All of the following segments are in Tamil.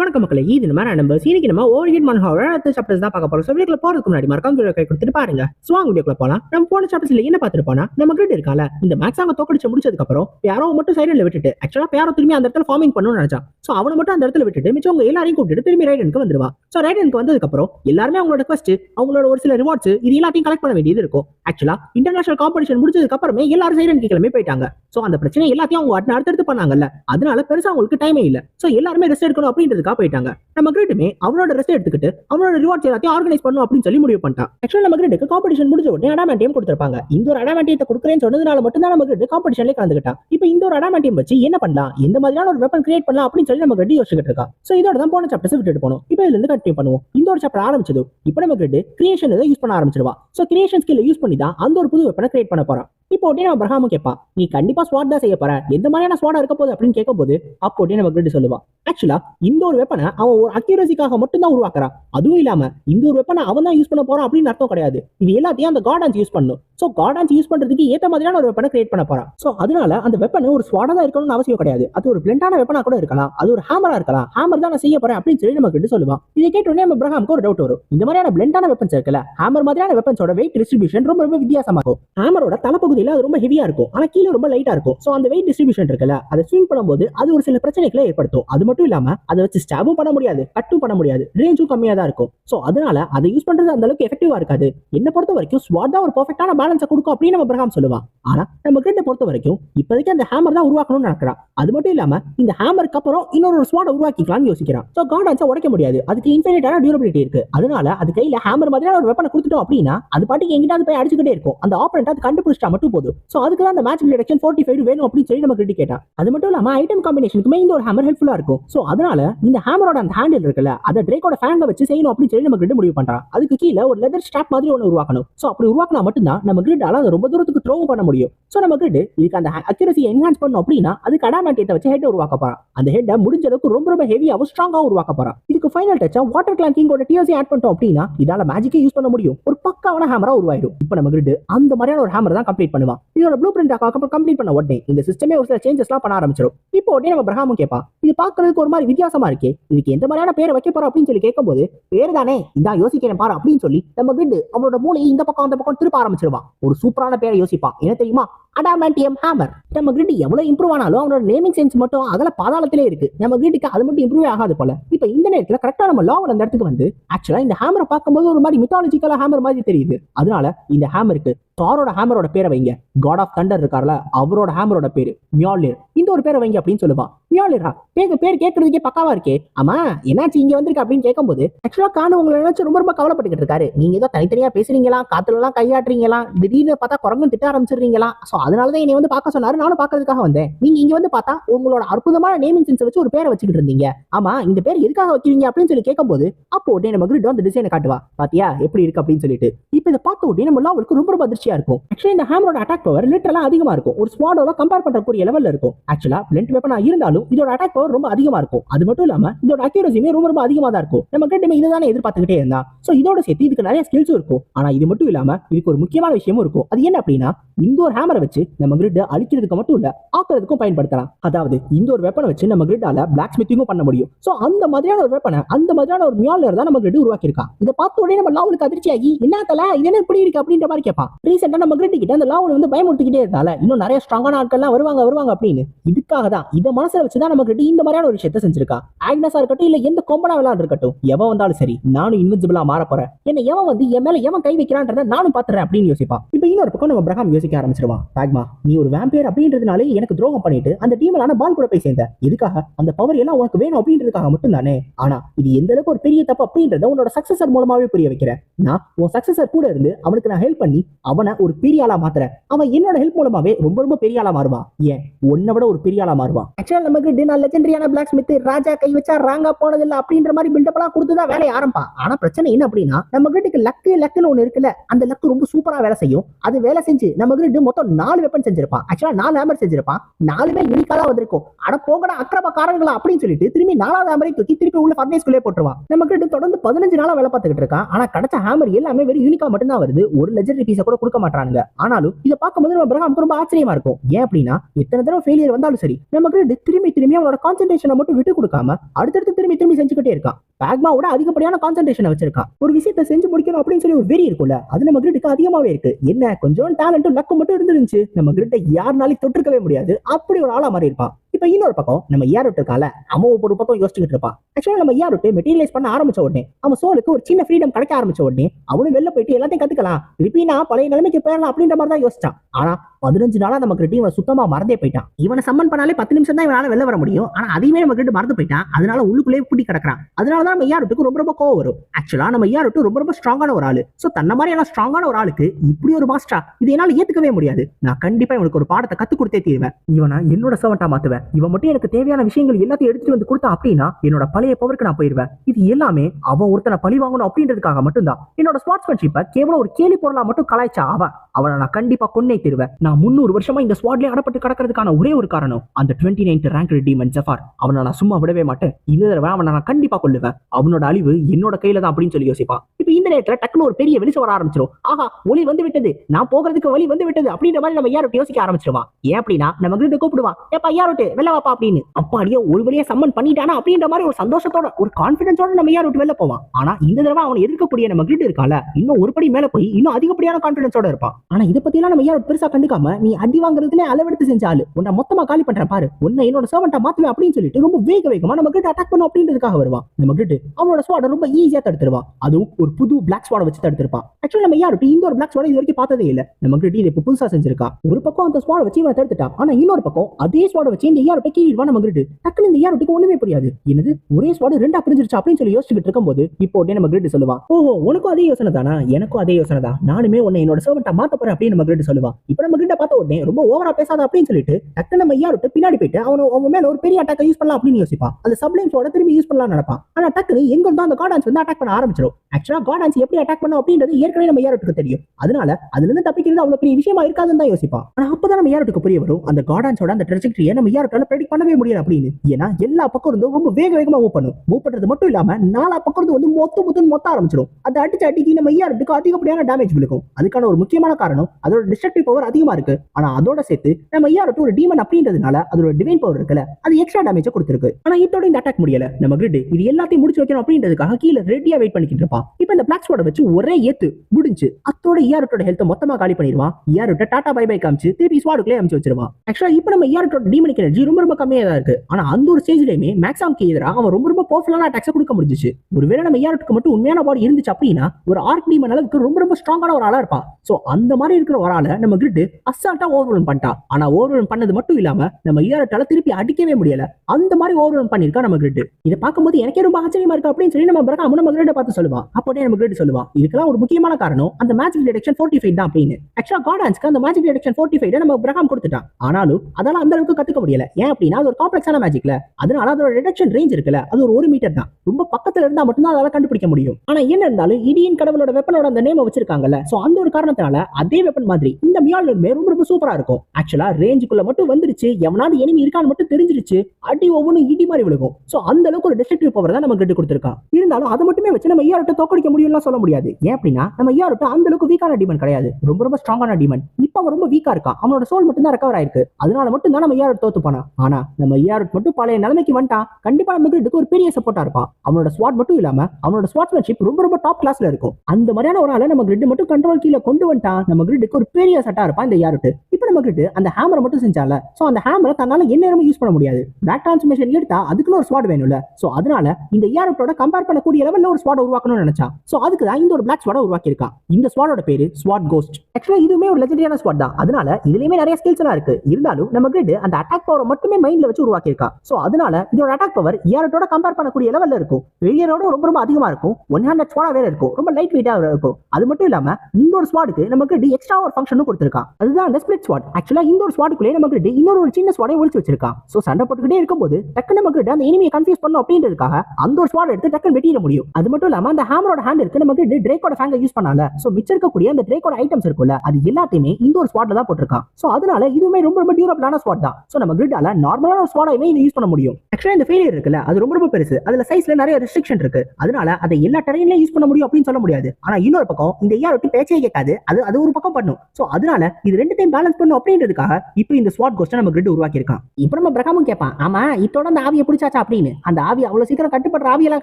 வணக்கம் மக்களை இது நம்ம நம்பர்ஸ் இன்னைக்கு நம்ம ஓரியன் மன்ஹாவோட அடுத்த சாப்டர்ஸ் தான் பார்க்க போறோம். ஸோ வீடியோக்குள்ள போறதுக்கு முன்னாடி மறக்காம வீடியோ கை கொடுத்துட்டு பாருங்க. ஸோ வாங்க வீடியோக்குள்ள போலாம். நம்ம போன சாப்டர்ஸ்ல என்ன பார்த்துருப்போம்னா போனா நம்ம கிட்ட இருக்கால இந்த மேக்ஸ் அவங்க தோக்கடிச்சு முடிச்சதுக்கு அப்புறம் யாரோ மட்டும் சைடில் விட்டுட்டு ஆக்சுவலா யாரோ திரும்பி அந்த இடத்துல ஃபார்மிங் பண்ணணும்னு நினைச்சான். ஸோ அவனை மட்டும் அந்த இடத்துல விட்டுட்டு மிச்சம் அவங்க எல்லாரையும் கூப்பிட்டு திரும்பி ரைடனுக்கு வந்துருவா. ஸோ ரைடனுக்கு வந்ததுக்கு அப்புறம் எல்லாருமே அவங்களோட quest அவங்களோட ஒரு சில ரிவார்ட்ஸ் இது எல்லாத்தையும் கலெக்ட் பண்ண வேண்டியது இருக்கும். ஆக்சுவலா இன்டர்நேஷனல் காம்படிஷன் முடிச்சதுக்கு அப்புறமே எல்லாரும் சைடனுக்கு கிளம்பி போயிட்டாங்க. ஸோ அந்த பிரச்சனை எல்லாத்தையும் அவங்க அடுத்தடுத்து பண்ணாங்கல்ல அதனால பெருசா அவங்களுக்கு டைமே இல்ல. ஸோ எல்லாருமே ரெஸ்ட் எடுக்கணும் அப்படின்றது அப்படின்றதுக்காக போயிட்டாங்க நம்ம கிரிட்டுமே அவனோட ரெஸ்ட் எடுத்துக்கிட்டு அவனோட ரிவார்ட்ஸ் எல்லாத்தையும் ஆர்கனைஸ் பண்ணும் அப்படின்னு சொல்லி முடிவு பண்ணிட்டான். ஆக்சுவலா நம்ம கிரிட்டுக்கு காம்படிஷன் முடிஞ்ச உடனே அடாமண்டியம் கொடுத்துருப்பாங்க. இந்த ஒரு அடாமண்டியத்தை கொடுக்குறேன்னு சொன்னதுனால மட்டும் தான் நம்ம கிரிட்டு காம்படிஷன்ல கலந்துக்கிட்டான். இப்போ இந்த ஒரு அடாமண்டியம் வச்சு என்ன பண்ணலாம்? இந்த மாதிரியான ஒரு வெப்பன் கிரியேட் பண்ணலாம் அப்படின்னு சொல்லி நம்ம கிரிட்டு யோசிச்சுட்டு இருக்கா. ஸோ இதோட தான் போன சாப்டர்ஸ் விட்டுட்டு போனோம். இப்போ இதுல இருந்து கண்டினியூ பண்ணுவோம். இந்த ஒரு சாப்டர் ஆரம்பிச்சது இப்போ நம்ம கிரிட்டு கிரியேஷன் யூஸ் பண்ண ஆரம்பிச்சிருவா ஸோ கிரியேஷன் ஸ்கில் யூஸ் பண்ணி தான் அந்த ஒரு புது வெப்பனை கிரியேட் பண்ண போறான். இப்போ உடனே நம்ம பிரகாமும் கேட்பான் நீ கண்டிப்பா ஸ்வாட் தான் செய்ய போற. எந்த மாதிரியான ஸ்வாடா இருக்க போகுது? அப்படின்னு கேட்கும்போது அப்போ உடனே நம்ம சொல்லுவான் ஆக்சுவலா இந்த ஒரு வெப்பனை அவன் ஒரு அக்யூரசிக்காக மட்டும்தான் உருவாக்குறான். அதுவும் இல்லாம இந்த ஒரு வெப்பனை அவன் தான் யூஸ் பண்ண போறான் அப்படின்னு அர்த்தம் கிடையாது. இது எல்லாத்தையும் அந்த கார்டன்ஸ் யூஸ் பண்ணும். சோ கார்டன்ஸ் யூஸ் பண்றதுக்கு ஏத்த மாதிரியான ஒரு வெப்பனை கிரியேட் பண்ண போறான். சோ அதனால அந்த வெப்பன் ஒரு ஸ்வாடா தான் இருக்கணும்னு அவசியம் கிடையாது. அது ஒரு பிளண்டான வெப்பனா கூட இருக்கலாம். அது ஒரு ஹேமரா இருக்கலாம். ஹேமர் தான் நான் செய்ய போறேன் அப்படின்னு சொல்லி நம்ம கிட்ட சொல்லுவான் இதை கேட்ட உடனே நம்ம பிரகாமுக்கு ஒரு டவுட் வரும். இந்த மாதிரியான பிளண்டான வெப்பன்ஸ் இருக்கல ஹேமர் மாதிரியான வெப்பன்ஸோட வெயிட் டிஸ்ட்ரிபியூஷன் ரொம்ப ரொம்ப வித்தியாசமா இருக்கும். ஹேமரோட பகுதியில் அது ரொம்ப ஹெவியா இருக்கும். ஆனா கீழே ரொம்ப லைட்டா இருக்கும். ஸோ அந்த வெயிட் டிஸ்ட்ரிபியூஷன் இருக்குல்ல அதை ஸ்விங் பண்ணும்போது அது ஒரு சில பிரச்சனைகளை ஏற்படுத்தும். அது மட்டும் இல்லாம அதை வச்சு ஸ்டாபும் பண்ண முடியாது கட்டும் பண்ண முடியாது ரேஞ்சும் கம்மியா தான் இருக்கும். ஸோ அதனால அதை யூஸ் பண்றது அந்த அளவுக்கு எஃபெக்டிவாக இருக்காது. என்ன பொறுத்த வரைக்கும் ஸ்வாட் தான் ஒரு பர்ஃபெக்டான பேலன்ஸை கொடுக்கும் அப்படின்னு நம்ம பிரகாம் சொல்லுவான். ஆனா நம்ம கிட்ட பொறுத்த வரைக்கும் இப்போதைக்கு அந்த ஹேமர் தான் உருவாக்கணும்னு நினைக்கிறான். அது மட்டும் இல்லாம இந்த ஹேமருக்கு அப்புறம் இன்னொரு ஒரு ஸ்வாட் உருவாக்கிக்கலாம்னு யோசிக்கிறான். ஸோ கார்டன்ஸை உடைக்க முடியாது. அதுக்கு இன்ஃபினிட்டான டியூரபிலிட்டி இருக்கு. அதனால அது கையில ஹேமர் மாதிரியான ஒரு வெப்பனை கொடுத்துட்டோம் அப்படின்னா அது பாட்டுக்கு எங்கிட்ட அது போய் அடிச்சுக்கிட்டே இருக்கும். அந்த ஆப்பரண்ட் அது கண்டுபிடிச்சா மட்டும் போதும் சோ அதுக்கு தான் அந்த மேட்ச் ரிடக்ஷன் ஃபோர்ட்டி ஃபைவ் வேணும் அப்படின்னு சொல்லி நம்ம கிட்ட. கேட்டான் அது மட்டும் இல்லாம ஐட்டம் காம்பினேஷனுக்குமே இந்த ஒரு ஹேமர் ஹெல்ப்ஃபுல்லா இருக்கும். சோ அதனால இந்த ஹேமரோட அந்த ஹேண்டில் இருக்குல்ல அதை ட்ரேக்கோட ஃபேங்க வச்சு செய்யணும் அப்படின்னு சொல்லி நம்ம கிரிட் முடிவு பண்றான் அதுக்கு கீழே ஒரு லெதர் ஸ்ட்ராப் மாதிரி ஒன்று உருவாக்கணும். சோ அப்படி உருவாக்கினா மட்டும்தான் நம்ம கிரிட்டால் அதை ரொம்ப தூரத்துக்கு த்ரோ பண்ண முடியும். சோ நம்ம கிரிட் இதுக்கு அந்த அக்யூரசி என்ஹான்ஸ் பண்ணும் அப்படின்னா அதுக்கு அடாமேட்டியத்தை வச்சு ஹெட் உருவாக்க போறான் அந்த ஹெட்டை முடிஞ்ச அளவுக்கு ரொம்ப ரொம்ப ஹெவியாவும் ஸ்ட்ராங்காகவும் உருவாக்க போறான் இதுக்கு ஃபைனல் டச்சா வாட்டர் கிளாங்கிங்கோட டிஎஸ்சி ஆட் பண்ணிட்டோம் அப்படின்னா இதால மேஜிக்கே யூஸ் பண்ண முடியும். ஒரு பக்காவான ஹேமரா உருவாயிடும். இப்போ நம்ம கிரிட் அந்த மாதிரியான ஒரு ஹேமர் தான் கம்ப்ளீட் பண்ணுவான். இதோட ப்ளூ பிரிண்ட் கம்ப்ளீட் பண்ண உடனே இந்த சிஸ்டமே ஒரு சில சேஞ்சஸ்லாம் பண்ண ஆரம்பிச்சிடும் இப்போ உடனே நம்ம பிரகாமும் கேட்பா இது பார்க்கறதுக்கு ஒரு மாதிரி வித்தியாசமா இருக்கே இதுக்கு எந்த மாதிரியான பேரை வைக்க போறோம் அப்படின்னு சொல்லி கேட்கும்போது பேர் தானே இதான் யோசிக்கிறேன் பாரு அப்படின்னு சொல்லி நம்ம கிட்டு அவனோட மூளையை இந்த பக்கம் அந்த பக்கம் திருப்ப ஆரம்பிச்சிருவான். ஒரு சூப்பரான பேரை யோசிப்பான். என்ன தெரியுமா? அடாமண்டியம் ஹேமர் நம்ம கிரிட் எவ்வளவு இம்ப்ரூவ் ஆனாலும் அவனோட நேமிங் சென்ஸ் மட்டும் அகல பாதாளத்திலே இருக்கு. நம்ம கிரிட்டுக்கு அது மட்டும் இம்ப்ரூவ் ஆகாது போல. இப்போ இந்த நேரத்துல கரெக்டா நம்ம லாவல் அந்த இடத்துக்கு வந்து ஆக்சுவலா இந்த ஹேமரை பார்க்கும்போது ஒரு மாதிரி மித்தாலஜிக்கலா ஹேமர் மாதிரி தெரியுது. அதனால இந்த ஹேமருக்கு தாரோட ஹேமரோட பேரை வைங்க. காட் ஆஃப் தண்டர் இருக்கார்ல அவரோட ஹேமரோட பேரு மியாலிர் இந்த ஒரு பேரை வைங்க அப்படின்னு சொல்லுவான். மியாலிரா பேர் பேர் கேட்கறதுக்கே பக்காவா இருக்கே. ஆமா என்னாச்சு இங்க வந்திருக்கு அப்படின்னு கேட்கும்போது ஆக்சுவலா காணு உங்களை நினைச்சு ரொம்ப ரொம்ப கவலைப்பட்டுக்கிட்டு இருக்காரு. நீங்க ஏதோ தனித்தனியா பேசுறீங்களா காத்துல எல்லாம் கையாட்டுறீங்களா திடீர்னு பார்த்தா குரங்கும் திட்ட ஆரம்பிச்சிடுறீங்களா அதனால அதனாலதான் என்னை வந்து பார்க்க சொன்னாரு. நானும் பார்க்கறதுக்காக வந்தேன். நீங்க இங்க வந்து பார்த்தா உங்களோட அற்புதமான நேமிங் சென்ஸ் வச்சு ஒரு பேரை வச்சுக்கிட்டு இருந்தீங்க. ஆமா இந்த பேர் எதுக்காக வைக்கிறீங்க அப்படின்னு சொல்லி கேட்கும்போது அப்போ உடனே நம்ம கிரிட் அந்த டிசைனை காட்டுவா. பாத்தியா? எப்படி இருக்கு அப்படின்னு சொல்லிட்டு. இப்போ இதை பார்த்த உடனே நம்ம அவளுக்கு ரொம்ப ரொம்ப அதிர்ச்சியா இருக்கும். ஆக்சுவலி இந்த ஹேமரோட அட்டாக் பவர் லிட்டரலா அதிகமா இருக்கும். ஒரு ஸ்வாடோட கம்பேர் பண்றக்கூடிய லெவல்ல இருக்கும். ஆக்சுவலா பிளண்ட் வெப்பனா இருந்தாலும் இதோட அட்டாக் பவர் ரொம்ப அதிகமா இருக்கும். அது மட்டும் இல்லாம இதோட அக்யூரசியுமே ரொம்ப ரொம்ப அதிகமா தான் இருக்கும். நம்ம கிட்ட இதை தானே எதிர்பார்த்துக்கிட்டே இருந்தா. சோ இதோட சேர்த்து இதுக்கு நிறைய ஸ்கில்ஸும் இருக்கும். ஆனா இது மட்டும் இல்லாம இதுக்கு ஒரு முக்கியமான விஷயமும் இருக்கும். அது என்ன அப்படின்னா இந்த ஒரு ஹேமரை வச்சு நம்ம கிரிட் அழிக்கிறதுக்கு மட்டும் இல்ல ஆக்கிறதுக்கும் பயன்படுத்தலாம். அதாவது இந்த ஒரு வெப்பனை வச்சு நம்ம கிரிட்டால பிளாக் ஸ்மித்திங்கும் பண்ண முடியும். சோ அந்த மாதிரியான ஒரு வெப்பனை அந்த மாதிரியான ஒரு மியாலர் தான் நம்ம கிரிட் உருவாக்கியிருக்கான். இதை பார்த்த உடனே நம்ம லாவலுக்கு அதிர்ச்சியாகி என்ன தல இது என்ன இப்படி இருக்கு? அப்படின்ற மாதிரி கேட்பான். ரீசெண்டா நம்ம கிரிட் கிட்ட அந்த லாவல் வந்து பயமுறுத்திக்கிட்டே இருந்தால இன்னும் நிறைய ஸ்ட்ராங்கான ஆட்கள்லாம் வருவாங்க வருவாங்க அப்படின்னு. இதுக்காக தான் இதை மனசுல வச்சு தான் நம்ம கிட்ட இந்த மாதிரியான ஒரு விஷயத்த செஞ்சிருக்கா ஆக்னஸா இருக்கட்டும் இல்ல எந்த கொம்பனா விளையாடு இருக்கட்டும் எவன் வந்தாலும் சரி நானும் இன்விசிபிளா மாற போறேன். என்ன எவன் வந்து என் மேல எவன் கை வைக்கிறான்றத நானும் பாத்துறேன் அப்படின்னு யோசிப்பான். இப்போ இன்னொரு பக்கம் நம்ம பிரகாம் யோசிக்க ஆரம்பிச்சிருவான். பாக்மா நீ ஒரு வேம்பியர் அப்படின்றதுனாலே எனக்கு துரோகம் பண்ணிட்டு அந்த டீமலான பால் கூட போய் சேர்ந்த. இதுக்காக அந்த பவர் எல்லாம் உனக்கு வேணும் அப்படின்றதுக்காக மட்டும் தானே ஆனா இது எந்த அளவுக்கு ஒரு பெரிய தப்பு அப்படின்றத உன்னோட சக்சஸர் மூலமாவே புரிய வைக்கிறேன். நான் உன் சக்சஸர் கூட இருந்து அவனுக்கு நான் ஹெல்ப் பண்ணி அவனை ஒரு பெரிய ஆளா மாத்துறேன். அவன் என்னோட ஹெல்ப் மூலமாவே ரொம்ப ரொம்ப பெரிய ஆளா மாறுவான். ஏன்? உன்னை விட ஒரு பெரிய ஆளா மாறுவான். ஆக்சுவலா நமக்கு டினா லெஜெண்டரியான பிளாக் ஸ்மித் ராஜா கை வச்சா ராங்கா போனதில்ல அப்படின்ற மாதிரி பில்டப் எல்லாம் கொடுத்துதான் வேலையை ஆரம்பா ஆனா பிரச்சனை என்ன அப்படின்னா நம்ம கிட்ட லக்கு லக்குன்னு ஒன்னு இருக்குல்ல அந்த லக்கு ரொம்ப சூப்பரா வேலை செய்யும். அது வேலை செஞ்சு நம்ம கிட்ட மொத்தம் நாலு வெப்பன் செஞ்சிருப்பான். ஆக்சுவலா நாலு ஹேமர் செஞ்சிருப்பான். நாலுமே யூனிக்கா தான் வந்திருக்கும். அட போகடா அக்கிரமக்காரங்களா அப்படின்னு சொல்லிட்டு திரும்பி நாலாவது ஹேமரை தூக்கி திருப்பி உள்ள ஃபர்னேஸ்குள்ளே போட்டுருவான். நம்ம கிட்ட தொடர்ந்து பதினஞ்சு நாளா வேலை பார்த்துக்கிட்டு இருக்கான். ஆனா கிடைச்ச ஹேமர் எல்லாமே வெறும் யூனிக்கா மட்டும் தான் வருது. ஒரு லெஜரி பீஸை கூட கொடுக்க மாட்டானுங்க ஆனாலும் இதை பார்க்கும்போது நம்ம பிரகாமுக்கு ரொம்ப ஆச்சரியமா இருக்கும். ஏன் அப்படின்னா எத்தனை தடவை ஃபெயிலியர் வந்தாலும் சரி நமக்கு திரும்பி திரும்பி அவனோட கான்சென்ட்ரேஷனை மட்டும் விட்டு கொடுக்காம அடுத்தடுத்து திரும்பி திரும்பி செஞ்சுக்கிட்டே இருக்கான். பேக்மாவோட அதிகப்படியான கான்சென்ட்ரேஷனை வச்சிருக்கான் ஒரு விஷயத்த செஞ்சு முடிக்கணும் அப்படின்னு சொல்லி ஒரு வெறி இருக்கும்ல அது நம்ம கிரிட்டுக்கு அதிகமாவே இருக்கு. என்ன? கொஞ்சம் டேலண்ட்டும் லக்கு மட்டும் இருந்துருந்துச்சு. நம்ம கிரிட்டை யாருனாலும் தொற்றுக்கவே முடியாது. அப்படி ஒரு ஆளா மாறி இருப்பான் இப்ப இன்னொரு பக்கம் நம்ம ஏரோட்டு இருக்கால அவன் ஒவ்வொரு பக்கம் யோசிச்சுக்கிட்டு இருப்பான். ஆக்சுவலா நம்ம ஏரோட்டு மெட்டீரியலைஸ் பண்ண ஆரம்பிச்ச உடனே அவன் சோலுக்கு ஒரு சின்ன ஃப்ரீடம் கிடைக்க ஆரம்பிச்ச உடனே அவனும் வெளில போயிட்டு எல்லாத்தையும் கத்துக்கலாம். திருப்பி நான் பழைய நிலைமைக்கு போயிடலாம் அப்படின்ற மாதிரி தான் யோசிச்சான். ஆனா பதினஞ்சு நாளா நம்ம கிட்ட இவன் சுத்தமா மறந்தே போயிட்டான். இவனை சம்மன் பண்ணாலே பத்து நிமிஷம் தான் இவனால வெளில வர முடியும். ஆனா அதையுமே நம்ம கிட்ட மறந்து போயிட்டான். அதனால உள்ளுக்குள்ளே கூட்டி கிடக்குறான். அதனால தான் நம்ம யாருட்டுக்கு ரொம்ப ரொம்ப கோவம் வரும். ஆக்சுவலா நம்ம யாருட்டு ரொம்ப ரொம்ப ஸ்ட்ராங்கான ஒரு ஆளு. சோ தன்ன மாதிரி எல்லாம் ஸ்ட்ராங்கான ஒரு ஆளுக்கு இப்படி ஒரு மாஸ்டரா இது என்னால ஏத்துக்கவே முடியாது. நான் கண்டிப்பா இவனுக்கு ஒரு பாடத்தை கத்து கொடுத்தே தீருவேன். இவனை என்னோட சவன்ட்டா மாத்துவேன். இவன் மட்டும் எனக்கு தேவையான விஷயங்கள் எல்லாத்தையும் எடுத்துட்டு வந்து கொடுத்தா அப்படின்னா என்னோட பழைய பவருக்கு நான் போயிருவேன். இது எல்லாமே அவன் ஒருத்தனை பழி வாங்கணும் அப்படின்றதுக்காக மட்டும்தான். என்னோட ஸ்பாட்ஸ்மேன்ஷிப்பை கேவலம் ஒரு கேலி பொருளா மட்டும் கலாய்ச்சா அவன். அவனை நான் கண்டிப்பா கொன்னே தருவேன். நான் முன்னூறு வருஷமா இந்த ஸ்வாட்லயே அடப்பட்டு கிடக்கிறதுக்கான ஒரே ஒரு காரணம் அந்த twenty ninth rank demon Jafar. அவனை நான் சும்மா விடவே மாட்டேன். இந்த தடவை அவனை நான் கண்டிப்பா கொள்ளுவேன் அவனோட அழிவு என்னோட கையில தான் அப்படின்னு சொல்லி யோசிப்பான். இப்ப இந்த நேரத்துல டக்குனு ஒரு பெரிய வெளிச்சம் வர ஆரம்பிச்சிடும் ஆஹா ஒளி வந்து விட்டது. நான் போகிறதுக்கு வழி வந்து விட்டது அப்படின்ற மாதிரி நம்ம யாரோட்டு யோசிக்க ஆரம்பிச்சிருவான். ஏன் அப்படின்னா நம்ம கிட்ட கூப்பிடுவான். ஏப்பா யாரோட்டு வெளில வாப்பா அப்படின்னு. அப்பா அடியோ ஒரு வழியா சம்மன் பண்ணிட்டானா அப்படின்ற மாதிரி ஒரு சந்தோஷத்தோட ஒரு கான்பிடன்ஸோட நம்ம யாரோட்டு வெளில போவான். ஆனா இந்த தடவை அவன் எதிர்க்கக்கூடிய நம்ம கிட்ட இருக்கால இன்னும் ஒரு படி மேல போய் இன்னும் அதிகப்படியான கான்பிடன்ஸோட இருப்பான். ஆனா இதை பத்தி எல்லாம் நம்ம யாரும் பெருசா கண்டுக்காம நீ அடி வாங்குறதுல அளவெடுத்து செஞ்சாலு உன்னை மொத்தமா காலி பண்ற பாரு. உன்னை என்னோட சர்வன்ட்டா மாத்துவேன் அப்படின்னு சொல்லிட்டு ரொம்ப வேக வேகமா நம்ம கிட்ட அட்டாக் பண்ணும் அப்படின்றதுக்காக வருவான். நம்ம கிட்ட அவனோட ஸ்வாட ரொம்ப ஈஸியா தடுத்துருவான் அதுவும் ஒரு புது பிளாக் ஸ்வாட வச்சு தடுத்திருப்பான் ஆக்சுவலி நம்ம யாரும் இந்த ஒரு பிளாக் ஸ்வாட இது வரைக்கும் பார்த்ததே இல்ல. நம்ம கிட்ட இது இப்ப புதுசா செஞ்சிருக்கா. ஒரு பக்கம் அந்த ஸ்வாட வச்சு இவனை தடுத்துட்டான் ஆனா இன்னொரு பக்கம் அதே ஸ்வாட வச்சு இந்த யாரோட்ட கீழிடுவா நம்ம கிட்ட? டக்குனு இந்த யாரோட்டுக்கு ஒண்ணுமே புரியாது. என்னது? ஒரே ஸ்வாட ரெண்டா பிரிஞ்சிருச்சு அப்படின்னு சொல்லி யோசிச்சுட்டு இருக்கும்போது இப்போ உடனே நம்ம கிட்ட சொல்லுவான் ஓஹோ உனக்கும் அதே யோசனை தானா? எனக்கும் அதே யோசனை தான். நானுமே உன்னை என்னோட சர்வெண்டா மாத்த போறேன் அப்படின்னு நம்ம கிட்ட சொல்லுவான் இப்போ நம்ம கிட்ட பார்த்த உடனே ரொம்ப ஓவரா பேசாத அப்படின்னு சொல்லிட்டு டக்குனு நம்ம யாரோட்ட பின்னாடி போயிட்டு அவன் அவன் மேல ஒரு பெரிய அட்டாக் யூஸ் பண்ணலாம் அப்படின்னு யோசிப்பான் அந்த சப்ளைன்ஸோட திரும்பி யூஸ் பண்ணலாம் நடப்பான் ஆனா டக்குனு எங்க இருந்தோ அந்த கார்டான்ஸ் வந்து அட்டாக் பண்ண ஆரம்பிச்சிடும் ஆக்சுவலா கார்டான்ஸ் எப்படி அட்டாக் பண்ணும் அப்படின்றது ஏற்கனவே நம்ம யாரோட்டுக்கு தெரியும். அதனால அதுல இருந்து தப்பிக்கிறது அவ்வளவு பெரிய விஷயமா இருக்காதுன்னு தான் யோசிப்பான். ஆனா அப்பதான் நம்ம யாரோட்டுக்கு புரிய வரும். அந்த கார்டான்ஸோட அந்த ட்ரெஜெக்டரியை நம்ம யாரோட்டால ப்ரெடிக் பண்ணவே முடியாது அப்படின்னு. ஏன்னா எல்லா பக்கம் இருந்தும் ரொம்ப வேக வேகமா மூவ் பண்ணும். மூவ் பண்றது மட்டும் இல்லாம நாலா பக்கம் இருந்து வந்து மொத்த மொத்தம் மொத்த ஆரம்பிச்சிடும் அதை அடிச்சு அடிக்கி நம்ம யாரோட்டுக்கு அதிகப்படியான டேமேஜ் விழுக்கும். அதுக்கான ஒரு முக்கியமான காரணம் அதோட டிஸ்ட்ரக்டிவ் பவர் அதிகமா இருக்கு. ஆனா அதோட சேர்த்து நம்ம யாரோட்டு ஒரு டீமன் அப்படின்றதுனால அதோட டிவைன் பவர் இருக்குல்ல அது எக்ஸ்ட்ரா டேமேஜ் கொடுத்துருக்கு. ஆனா இதோட இந்த அட்டாக் முடியல. நம்ம கிரிட் இது எல்லாத்தையும் முடிச்சு வைக்கணும் அப்படின்றதுக்காக கீழே ரெடியா வெயிட் பண்ணிக்கிட்டு இருப்பான். இப்போ இந்த பிளாக் ஸ்வாட வச்சு ஒரே ஏத்து முடிஞ்சு அத்தோட இயாருட்டோட ஹெல்த் மொத்தமா காலி பண்ணிடுவான். இயாருட்ட டாடா பை பை காமிச்சு திருப்பி ஸ்வாடுக்குள்ளே அமைச்சு வச்சிருவான். ஆக்சுவலா இப்போ நம்ம இயாருட்டோட டீமனிக் எனர்ஜி ரொம்ப ரொம்ப கம்மியா தான் இருக்கு. ஆனா அந்த ஒரு ஸ்டேஜ்லயுமே மேக்ஸாம்க்கு எதிராக அவன் ரொம்ப ரொம்ப பவர்ஃபுல்லான அட்டாக்ஸ் கொடுக்க முடிஞ்சிச்சு. ஒருவேளை நம்ம இயாரோட்டுக்கு மட்டும் உண்மையான பாடி இருந்துச்சு அப்படின்னா ஒரு ஆர்க் டீமன் அளவுக்கு ரொம்ப ரொம்ப ஸ்ட்ராங்கான ஒரு ஆளா இருப்பான். சோ அந்த மாதிரி இருக்கிற ஒரு ஆளை நம்ம கிரிட்டு அசால்ட்டா ஓவர்வன் பண்ணிட்டா ஆனா ஓவர்வன் பண்ணது மட்டும் இல்லாம நம்ம இயாருட்டால திருப்பி அடிக்கவே முடியல. அந்த மாதிரி ஓவர்வன் பண்ணிருக்கா நம்ம கிரிட்டு இதை பார்க்கும்போது எனக்கே ரொம்ப ஆச்சரியமா ஆச்சரியமா இருக்கு அப்படின்னு சொல்லி நம்ம பிறகு நம்ம கிரிட்ட பார்த்து சொல்லுவான் அப்போதே நம்ம கிரேட் சொல்லுவான் இதுக்கெல்லாம் ஒரு முக்கியமான காரணம். அந்த மேஜிக் டிடெக்ஷன் ஃபோர்ட்டி ஃபைவ் தான் அப்படின்னு. ஆக்சுவலா கார்டான்ஸ்க்கு அந்த மேஜிக் டிடெக்ஷன் ஃபோர்ட்டி ஃபைவ் நம்ம பிரகாம் கொடுத்துட்டான். ஆனாலும் அதெல்லாம் அந்த அளவுக்கு கத்துக்க முடியல. ஏன் அப்படின்னா அது ஒரு காம்ப்ளெக்ஸான மேஜிக்ல அதனால அதோட டிடெக்ஷன் ரேஞ்ச் இருக்குல்ல அது ஒரு ஒரு மீட்டர் தான். ரொம்ப பக்கத்துல இருந்தா மட்டும்தான் அதால கண்டுபிடிக்க முடியும். ஆனா என்ன இருந்தாலும் இடியின் கடவுளோட வெப்பனோட அந்த நேம வச்சிருக்காங்கல்ல சோ அந்த ஒரு காரணத்தினால அதே வெப்பன் மாதிரி இந்த மியாலுமே ரொம்ப ரொம்ப சூப்பரா இருக்கும். ஆக்சுவலா ரேஞ்சுக்குள்ள மட்டும் வந்துருச்சு. எவனாவது எனிமி இருக்கான்னு மட்டும் தெரிஞ்சிருச்சு. அடி ஒவ்வொன்றும் இடி மாதிரி விழுகும். சோ அந்த அளவுக்கு ஒரு டிஸ்ட்ரக்டிவ் பவர் தான் நமக்கு கிட்ட கொடுத்துருக்கா இருந்தாலும் அதை மட்டுமே வச்சு நம்ம ஈஆர்ட்ட தோக்கடிக்க முடியும்லாம் சொல்ல முடியாது. ஏன் அப்படின்னா நம்ம ஈஆர்ட்ட அந்த அளவுக்கு வீக்கான டிமன் கிடையாது. ரொம்ப ரொம்ப ஸ்ட்ராங்கான டிமன் இப்போ அவன் ரொம்ப வீக்கா இருக்கான். அவனோட சோல் மட்டும் தான் ரெக்கவர் ஆயிருக்கு. அதனால மட்டும் தான் நம்ம ஈஆர்ட் தோத்து போனா ஆனா நம்ம ஈஆர்ட் மட்டும் பழைய நிலைமைக்கு வந்துட்டான். கண்டிப்பா நம்ம கிட்ட ஒரு பெரிய சப்போர்ட்டா இருப்பான். அவனோட ஸ்வாட் மட்டும் இல்லாம அவனோட ஸ்வாட்ஸ்மேன்ஷிப் ரொம்ப ரொம்ப டாப் கிளாஸ்ல இருக்கும். அந்த மாதிரியான ஒரு ஆளை நம்ம கிரிட் மட்டும் கண்ட்ரோல் கீழே கொண்டு வந்துட்டான். நம்ம கிரிட்டுக்கு ஒரு பெரிய சட்டா இருப்பான் இந்த யாருட்டு இப்போ நம்ம கிரிட் அந்த ஹேமரை மட்டும் செஞ்சால சோ அந்த ஹேமரை தன்னால என்ன நேரமும் யூஸ் பண்ண முடியாது. பேக் டிரான்ஸ்மிஷன் எடுத்தா அதுக்குன்னு ஒரு ஸ்வாட் வேணும்ல. சோ அதனால இந்த யாரோட்டோட கம்பேர் பண்ணக்கூடிய லெவல்ல ஒரு ஸ்வாட் உருவாக்கணும்னு நினைச்சா? ஸோ அதுக்கு தான் இந்த ஒரு பிளாக் ஸ்வாட உருவாக்கி இந்த ஸ்வாடோட பேரு ஸ்வாட் கோஸ்ட் ஆக்சுவலாக இதுவுமே ஒரு லெஜெண்டரியான ஸ்வாட் தான். அதனால இதுலயுமே நிறைய ஸ்கில்ஸ் எல்லாம் இருக்கு. இருந்தாலும் நம்ம கிரிட் அந்த அட்டாக் பவரை மட்டுமே மைண்ட்ல வச்சு உருவாக்கியிருக்கா. ஸோ அதனால இதோட அட்டாக் பவர் யாரோட்டோட கம்பேர் பண்ணக்கூடிய லெவல்ல இருக்கும்? வெளியரோட ரொம்ப ரொம்ப அதிகமா இருக்கும். ஒன் ஹண்ட்ரட் ஸ்வாடா வேற இருக்கும். ரொம்ப லைட் வெயிட்டா இருக்கும். அது மட்டும் இல்லாமல் இந்த ஒரு ஸ்வாடுக்கு நமக்கு டி எக்ஸ்ட்ரா ஒரு ஃபங்க்ஷனும் கொடுத்திருக்கான் அதுதான் அந்த ஸ்பிளிட் ஸ்வாட் ஆக்சுவலா இந்த ஒரு ஸ்வாடுக்குள்ளே நமக்கு டி இன்னொரு ஒரு சின்ன ஸ்வாடை ஒழிச்சு வச்சிருக்கான் ஸோ சண்டை போட்டுக்கிட்டே இருக்கும்போது டக்கு நமக்கு அந்த இனிமையை கன்ஃபியூஸ் பண்ணும் அப்படின்றதுக்காக அந்த ஒரு ஸ்வாட் எடுத்து டக்குன்னு வெட்டிட முடியும். அது மட்டும் இல்லாம அந்த ஹேமரோட ஹேண்டில் பிளான் நமக்கு ட்ரேக்கோட ஃபேங்க யூஸ் பண்ணால சோ மிச்சம் இருக்கக்கூடிய அந்த ட்ரேக்கோட ஐட்டம்ஸ் இருக்குல்ல அது எல்லாத்தையுமே இந்த ஒரு ஸ்வாட்ல தான் போட்டிருக்கான். சோ அதனால இதுவுமே ரொம்ப ரொம்ப டியூரபிளான ஸ்வாட் தான். சோ நம்ம கிரிட்டால நார்மலான ஒரு ஸ்பாடாவே இதை யூஸ் பண்ண முடியும். ஆக்சுவலா இந்த ஃபெயிலியர் இருக்குல்ல அது ரொம்ப ரொம்ப பெருசு. அதுல சைஸ்ல நிறைய ரெஸ்ட்ரிக்ஷன் இருக்கு. அதனால அதை எல்லா டெரைன்லயும் யூஸ் பண்ண முடியும் அப்படின்னு சொல்ல முடியாது. ஆனா இன்னொரு பக்கம் இந்த ஏஆர் விட்டு பேச்சே கேட்காது. அது அது ஒரு பக்கம் பண்ணும். சோ அதனால இது ரெண்டுத்தையும் பேலன்ஸ் பண்ணும் அப்படின்றதுக்காக இப்போ இந்த ஸ்வாட் கோஸ்ட்டை நம்ம கிரிட் உருவாக்கி இருக்கான் இப்போ நம்ம பிரகாமும் கேட்பான். ஆமா இதோட அந்த ஆவியை பிடிச்சாச்சா அப்படின்னு. அந்த ஆவி அவ்வளவு சீக்கிரம் கட்டுப்படுற ஆவியெல்லாம்